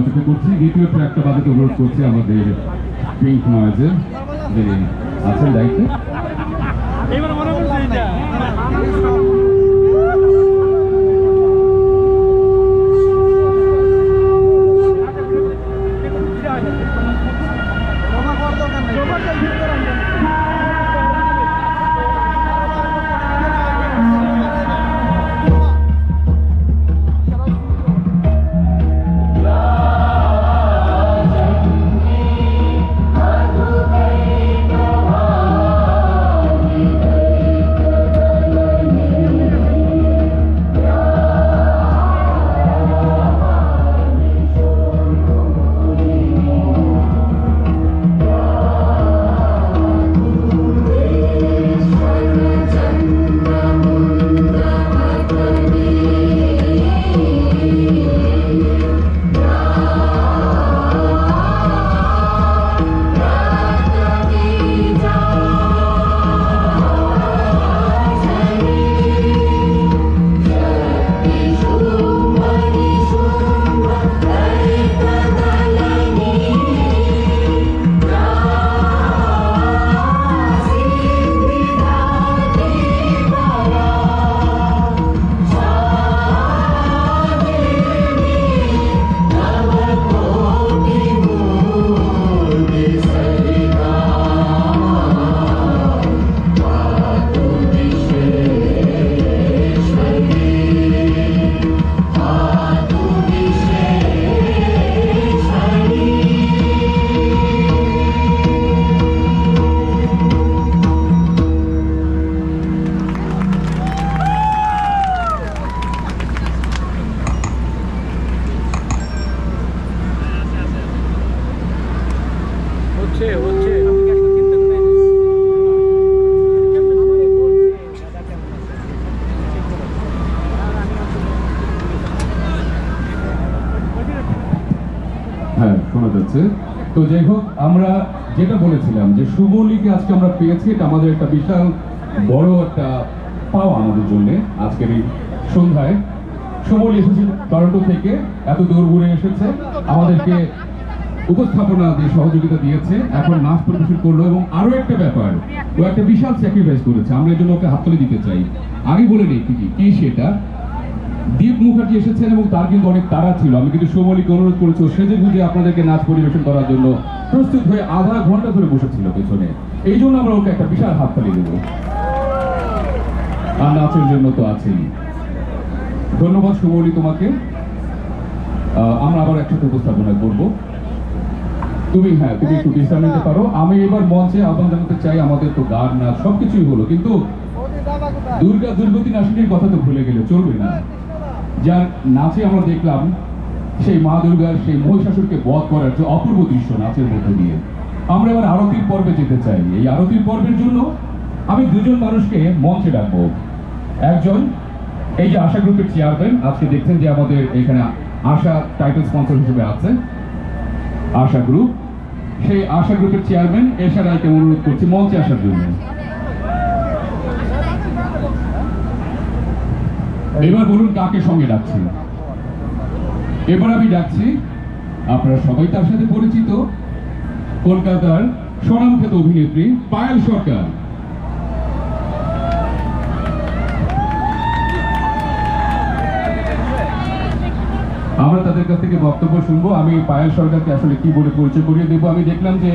অপেক্ষা করছি। দ্বিতীয় ট্র্যাকটা বাজাতে অনুরোধ করছি আমাদের পিঙ্ক নয়েজের যিনি আছেন দায়িত্বে হচ্ছে হচ্ছে। হ্যাঁ তো যাই হোক, আমরা যেটা বলেছিলাম যে শুভলিকে আজকে আমরা পেয়েছি, এটা আমাদের একটা বিশাল বড় একটা পাওয়া আমাদের জন্য আজকের এই সন্ধ্যায়। শুভলি এসেছে টরন্টো থেকে, এত দূর ঘুরে এসেছে। আমাদেরকে উপস্থাপনা দিয়ে সহযোগিতা দিয়েছে, এখন নাচ পরিবেশন করল এবং আরও একটা ব্যাপার, ও একটা বিশাল স্যাক্রিফাইস করেছে, আমরা এর জন্য ওকে হাততালি দিতে চাই। আগে বলে নেই কি কি সেটা? দীপ মুখার্জি এসেছেন এবং তার কিন্তু অনেক তারা ছিল। আমি কিন্তু সোমলিকে অনুরোধ করেছি সেজে গুজে আপনাদেরকে নাচ পরিবেশন করার জন্য প্রস্তুত হয়ে আধা ঘণ্টা ধরে বসেছিল পেছনে। এই জন্য আমরা ওকে একটা বিশাল হাত হাততালি দেবো। আর নাচের জন্য তো আছেই। ধন্যবাদ সুমলি তোমাকে। আমরা আবার একসাথে উপস্থাপনা করব। তুমি হ্যাঁ তুমি একটু বিশ্রাম নিতে পারো। আমি এবার মঞ্চে আহ্বান জানাতে চাই আমাদের তো গান নাচ সবকিছুই হলো কিন্তু দুর্গা দুর্গতি নাসিনীর কথা তো ভুলে গেলে চলবে না। যার নাচে আমরা দেখলাম সেই মা দুর্গার সেই মহিষাসুরকে বধ করার যে অপূর্ব দৃশ্য নাচের মধ্যে দিয়ে। আমরা এবার আরতির পর্বে যেতে চাই। এই আরতির পর্বের জন্য আমি দুজন মানুষকে মঞ্চে ডাকবো। একজন এই যে আশা গ্রুপের চেয়ারম্যান আজকে দেখছেন যে আমাদের এখানে আশা টাইটেল স্পন্সর হিসেবে আছে আশা গ্রুপ সেই আশা গ্রুপের চেয়ারম্যান এশা রায়কে অনুরোধ করছি, মঞ্চে আসার জন্য। এবার বলুন কাকে সঙ্গে ডাকছি? এবার আমি ডাকছি, আপনারা সবাই তার সাথে পরিচিত, কলকাতার স্বনামখ্যাত অভিনেত্রী পায়েল সরকার। আমরা তাদের কাছ থেকে বক্তব্য শুনব। আমি পায়েল সরকারকে আসলে কি বলে পরিচয় করিয়ে দেবো? আমি দেখলাম যে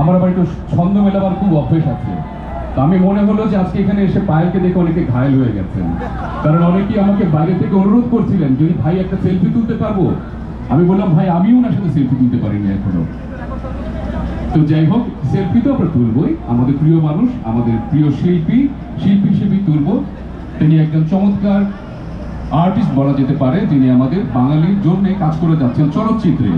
আমার আবার একটু ছন্দ মেলাবার খুব অভ্যেস আছে। তো আমি মনে হলো যে আজকে এখানে এসে পায়েলকে দেখে অনেকে ঘায়ল হয়ে গেছেন। কারণ অনেকেই আমাকে বাইরে থেকে অনুরোধ করছিলেন, যদি ভাই একটা সেলফি তুলতে পারব? আমি বললাম, ভাই, আমিও ওনার সাথে সেলফি তুলতে পারিনি এখনও। তো যাই হোক, সেলফি তো আমরা তুলবই। আমাদের প্রিয় মানুষ, আমাদের প্রিয় শিল্পী শিল্পী হিসেবেই তুলবো। তিনি একজন চমৎকার আর্টিস্ট বলা যেতে পারে, যিনি আমাদের বাঙালির জন্য কাজ করে যাচ্ছেন চলচ্চিত্রে।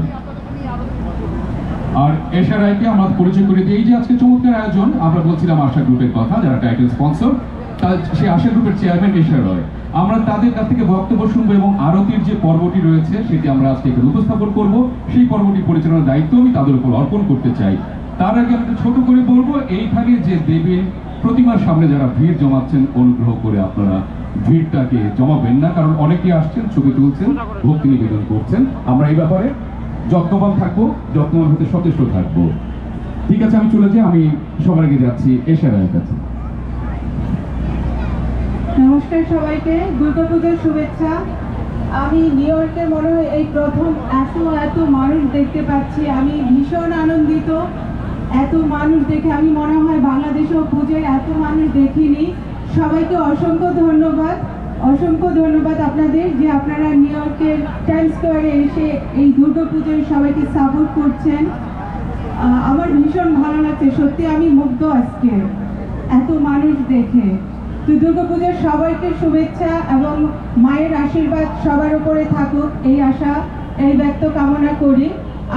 আর এশা রায়কে আমরা পরিচয় করে দিই, এই যে আজকে চমৎকার আয়োজন, আমরা বলছিলাম আশা গ্রুপের কথা, যারা টাইটেল স্পন্সর তার সেই আশা গ্রুপের চেয়ারম্যান এশা রয় আমরা তাদের কাছ থেকে বক্তব্য শুনব এবং আরতির যে পর্বটি রয়েছে, সেটি আমরা আজকে এখানে উপস্থাপন করব। সেই পর্বটি পরিচালনার দায়িত্ব আমি তাদের উপর অর্পণ করতে চাই। তার আগে আমি ছোট করে বলব, এইখানে যে দেবীর প্রতিমার সামনে যারা ভিড় জমাচ্ছেন, অনুগ্রহ করে আপনারা ভিড়টাকে জমাবেন না, কারণ অনেকেই আসছেন, ছবি তুলছেন, ভক্তি নিবেদন করছেন। আমরা এই ব্যাপারে যত্নবান থাকব, যত্নবান হতে সচেষ্ট থাকব। ঠিক আছে, আমি চলে যাই, আমি সবার আগে যাচ্ছি এশিয়া রায়ের কাছে। নমস্কার সবাইকে, দুর্গাপূজার শুভেচ্ছা। আমি নিউ ইয়র্কে মনে হয় এই প্রথম এত এত মানুষ দেখতে পাচ্ছি। আমি ভীষণ আনন্দিত। এত মানুষ দেখে আমি মনে হয় বাংলাদেশেও পুজোয় এত মানুষ দেখিনি। সবাইকে অসংখ্য ধন্যবাদ। অসংখ্য ধন্যবাদ আপনাদের যে আপনারা নিউ ইয়র্কের টাইম স্কোয়ারে এসে এই দুর্গাপুজোয় সবাইকে সাপোর্ট করছেন। আমার ভীষণ ভালো লাগছে। সত্যি আমি মুগ্ধ আজকে এত মানুষ দেখে। তো দুর্গাপূজার সবাইকে শুভেচ্ছা এবং মায়ের আশীর্বাদ সবার উপরে থাকুক এই আশা, এই ব্যক্ত কামনা করি।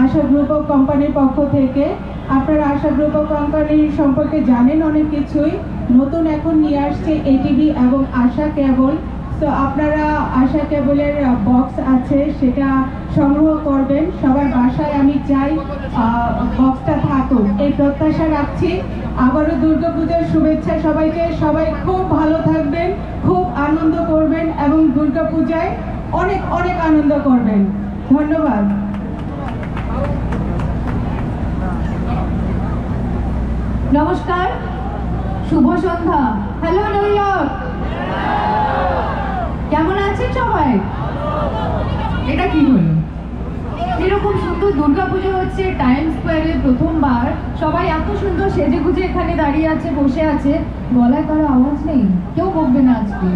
আশা গ্রুপ অফ কোম্পানির পক্ষ থেকে। আপনারা আশা গ্রুপ অফ কোম্পানির সম্পর্কে জানেন অনেক কিছুই। নতুন এখন নিয়ে আসছে এটিভি এবং আশা কেবল। তো আপনারা আশা কেবলের বক্স আছে, সেটা সংগ্রহ করবেন। সবার বাসায় আমি চাই বক্সটা থাকুক। এই প্রত্যাশা রাখছি। আবারও দুর্গাপূজার শুভেচ্ছা সবাইকে। সবাই খুব ভালো থাকবেন, খুব আনন্দ করবেন এবং দুর্গাপূজায় অনেক অনেক আনন্দ করবেন। ধন্যবাদ। নমস্কার। শুভ সন্ধ্যা। হ্যালো নিউ ইয়র্ক কেমন আছেন সবাই? এটা কি হলো? এরকম সুন্দর দুর্গাপুজো হচ্ছে টাইম স্কোয়ারে প্রথমবার। সবাই এত সুন্দর সেজে গুজে এখানে দাঁড়িয়ে আছে, বসে আছে। গলায় কারও আওয়াজ নেই? কেউ বকবে না আজকে।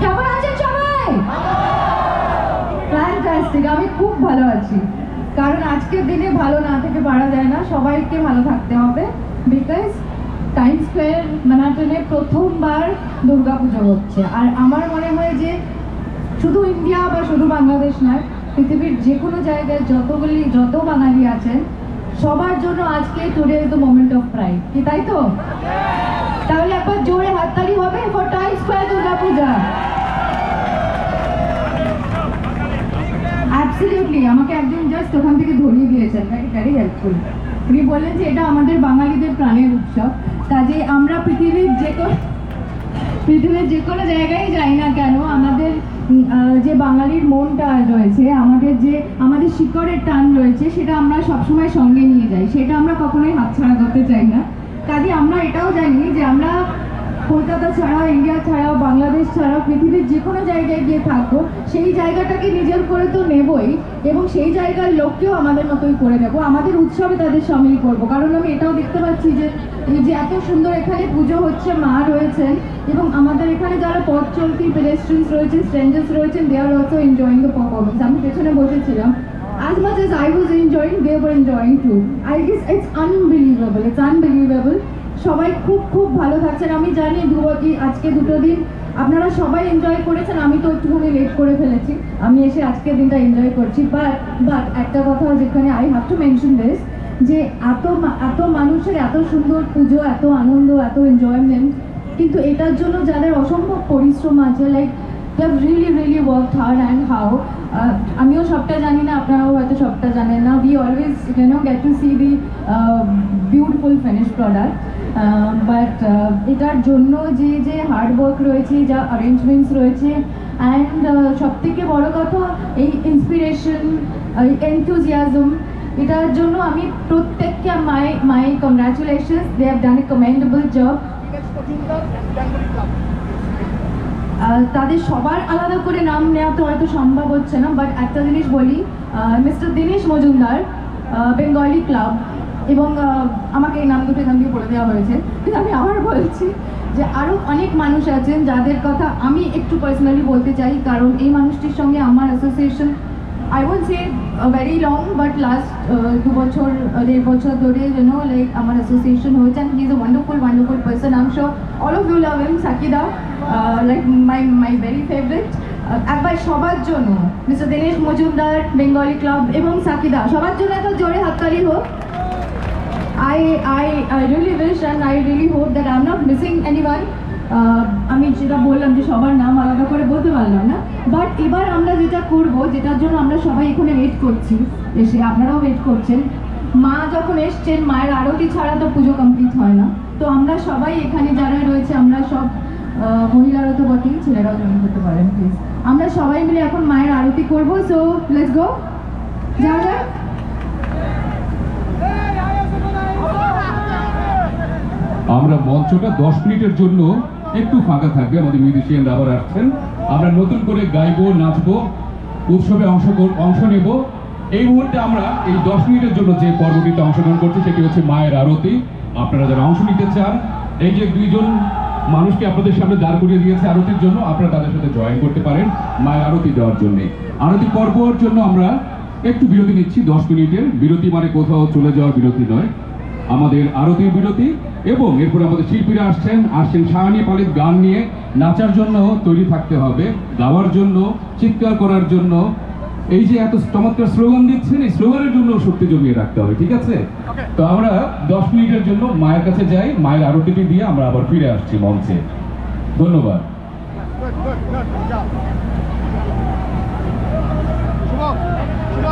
কেমন আছেন সবাই? ফ্যান্টাস্টিক আমি খুব ভালো আছি। কারণ আজকের দিনে ভালো না থেকে পারা যায় না। সবাইকে ভালো থাকতে হবে। বিকজ টাইম স্কোয়ার ম্যানাটনে প্রথমবার দুর্গাপুজো হচ্ছে। আর আমার মনে হয় যে শুধু ইন্ডিয়া বা শুধু বাংলাদেশ নয়, পৃথিবীর যে কোনো জায়গায় যতগুলি যত বাঙালি আছেন, সবার জন্য আজকে today is the moment of pride কি তাই তো? তাহলে একবার জোরে হাততালি হবে for Time Square Durga Puja. Absolutely আমাকে একজন জাস্ট ওখান থেকে ধরিয়ে দিয়েছেন ভেরি হেল্পফুল উনি বললেন যে এটা আমাদের বাঙালিদের প্রাণের উৎসব। কাজে আমরা পৃথিবীর যে কোনো পৃথিবীর যে কোনো জায়গায় যাই না কেন, আমাদের যে বাঙালির মনটা রয়েছে, আমাদের যে, আমাদের শিকড়ের টান রয়েছে, সেটা আমরা সবসময় সঙ্গে নিয়ে যাই। সেটা আমরা কখনোই হাতছাড়া করতে চাই না। কাজে আমরা এটাও জানি ছাড়াও ছাড়াও বাংলাদেশ ছাড়াও পৃথিবীর যে কোনো জায়গায় গিয়ে থাকব সেই জায়গাটাকে নিজের করে তো নেবই এবং সেই জায়গার লোককেও আমাদের মতোই করে নেব আমাদের উৎসবে তাদের সামিল করব কারণ আমি এটাও দেখতে পাচ্ছি যে এই যে এত সুন্দর এখানে পুজো হচ্ছে মা রয়েছেন এবং আমাদের এখানে যারা পথ চলতি পেডেস্ট্রিয়ান্স রয়েছেন স্ট্রেঞ্জার্স রয়েছেন they are also enjoying the performance আমি পেছনে বসেছিলাম as much as I was enjoying, they were enjoying too. I guess it's unbelievable. It's unbelievable. সবাই খুব খুব ভালো থাকছেন। আমি জানি দু আজকে দুটো দিন আপনারা সবাই এনজয় করেছেন, আমি তো একটুখানি লেট করে ফেলেছি। আমি এসে আজকের দিনটা এনজয় করছি। বাট বাট একটা কথা যেখানে I have to mention this যে এত এত মানুষের এত সুন্দর পুজো, এত আনন্দ, এত এনজয়মেন্ট কিন্তু এটার জন্য যাদের অসম্ভব পরিশ্রম আছে like have really really work hard and how আমিও সবটা জানি না, আপনারাও হয়তো সবটা জানেন না। We always you know get to see the beautiful finish product but এটার জন্য যে যে হার্ড ওয়ার্ক রয়েছে, যা অ্যারেঞ্জমেন্টস রয়েছে অ্যান্ড সব থেকে বড় কথা, এই ইন্সপিরেশন এনথুজিয়াজম এটার জন্য আমি প্রত্যেককে my my congratulations they have done a commendable job তাদের সবার আলাদা করে নাম নেওয়া তো হয়তো সম্ভব হচ্ছে না বাট একটা জিনিস বলি মিস্টার দীনেশ মজুমদার বেঙ্গলি ক্লাব এবং আমাকে এই নাম দুটো এখান দিয়ে বলে দেওয়া হয়েছে। কিন্তু আমি আবার বলছি যে আরও অনেক মানুষ আছেন যাদের কথা আমি একটু পার্সোনালি বলতে চাই। কারণ এই মানুষটির সঙ্গে আমার association I want say very long but last দু বছর uh, দেড় বছর ধরে যেন লাইক আমার অ্যাসোসিয়েশন হয়েছে। And he is a wonderful wonderful person I'm sure all of you love him Sakida like my my very favourite একবার সবার জন্য মিস্টার দিনেশ মজুমদার বেঙ্গলি ক্লাব এবং সাকিদা সবার জন্য একটা জোরে হাততালি হোক। I, I, I really wish and I really hope that I'm not missing anyone. Uh, আমি যেটা বললাম যে সবার নাম আলাদা করে বলতে পারলাম না। বাট এবার আমরা যেটা করব যেটার জন্য আমরা সবাই এখানে ওয়েট করছি এসে আপনারাও ওয়েট করছেন। মা যখন এসছেন মায়ের আরতি ছাড়া তো পুজো কমপ্লিট হয় না। তো আমরা সবাই এখানে যারা রয়েছে আমরা সব আহ, মহিলারা তো বটেই ছেলেরাও জয়েন করতে পারেন প্লিজ আমরা সবাই মিলে এখন মায়ের আরতি করব সো লেটস গো যাক। আমরা মঞ্চটা দশ মিনিটের জন্য একটু ফাঁকা থাকবে, আমাদের মিউজিশিয়ানরা আবার আসছেন। আমরা নতুন করে গাইবো, নাচবো, উৎসবে অংশ অংশ নেব। এই মুহূর্তে আমরা এই দশ মিনিটের জন্য যে পর্বটিতে অংশগ্রহণ করছি, সেটি হচ্ছে মায়ের আরতি। আপনারা যারা অংশ নিতে চান, এই যে দুইজন মানুষকে আপনাদের সামনে দাঁড় করিয়ে দিয়েছে আরতির জন্য, আপনারা তাদের সাথে জয়েন করতে পারেন মায়ের আরতি দেওয়ার জন্য। আরতি পর্বর জন্য আমরা একটু বিরতি নিচ্ছি, দশ মিনিটের। বিরতি মানে কোথাও চলে যাওয়ার বিরতি নয়। আমাদের আরতি বিরতি এবং এরপরে আমাদের শিল্পীরা আসছেন। আসছেন সাহানি পালিত গান নিয়ে নাচার জন্য তৈরি থাকতে হবে গাওয়ার জন্য চিৎকার করার জন্য। এই যে এত চমৎকার স্লোগান দিচ্ছেন এই স্লোগানের জন্য শক্তি জমিয়ে রাখতে হবে ঠিক আছে? তো আমরা দশ মিনিটের জন্য মায়ের কাছে যাই মায়ের আরতিটি দিয়ে আমরা আবার ফিরে আসছি মঞ্চে। ধন্যবাদ। শুভ শুভ